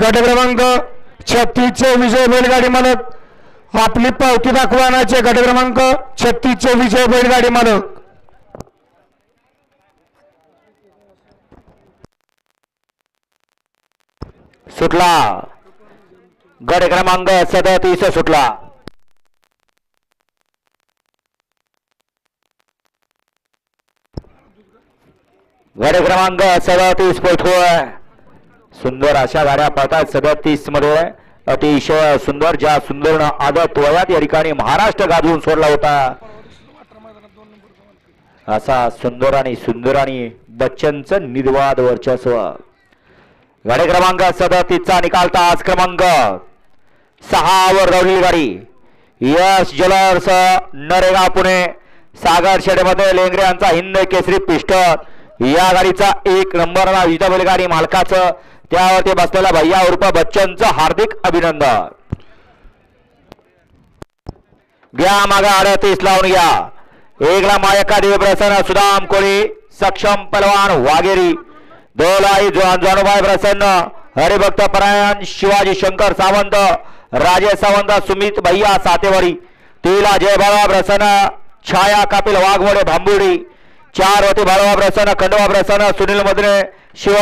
गट क्रमांक छत्तीसचे विजय बैलगाडी मालक. आपली पावती दाखवानाचे गट क्रमांक छत्तीसचे विजय बैलगाडी मालक. सुटला. गड क्रमांक सदतीस सुटला. गड क्रमांक सदतीस पोहोचतोय सुंदर अशा गाड्या पळतात. सदतीसमध्ये अतिशय सुंदर ज्या सुंदर आदत वयात या ठिकाणी महाराष्ट्र गाजवून सोडला होता. असा सुंदर आणि सुंदर आणि बच्चनचं निर्वाद वर्चस्व. गाडी क्रमांक सदतीसचा निकाल तास क्रमांक सहा वर रवली गाडी. यश ज्वेलर्स नरेगा पुणे. सागर शेडमध्ये लेंगरे यांचा हिंद केसरी पिस्टल या गाडीचा एक नंबर विजेता बैलगाडी मालकाचं त्यावरती बसलेला भैया उर्फ बच्चनचं हार्दिक अभिनंदन. घ्या मागा अडतीस लावून घ्या. एकला मायका देवी प्रसन्न सुदाम कोळी सक्षम पलवान वाघेरी. दोलाई जानूभाई प्रसन्न हरिभक्त परायण शिवाजी शंकर सावंत राजे सावंत सुमित भैया सातेवाडी तिला जय प्रसन्न छाया कपिल वाघमोडे भांबुडी चार वती बाळवा प्रसन्न खंडवा प्रसन्न सुनील मदने शिव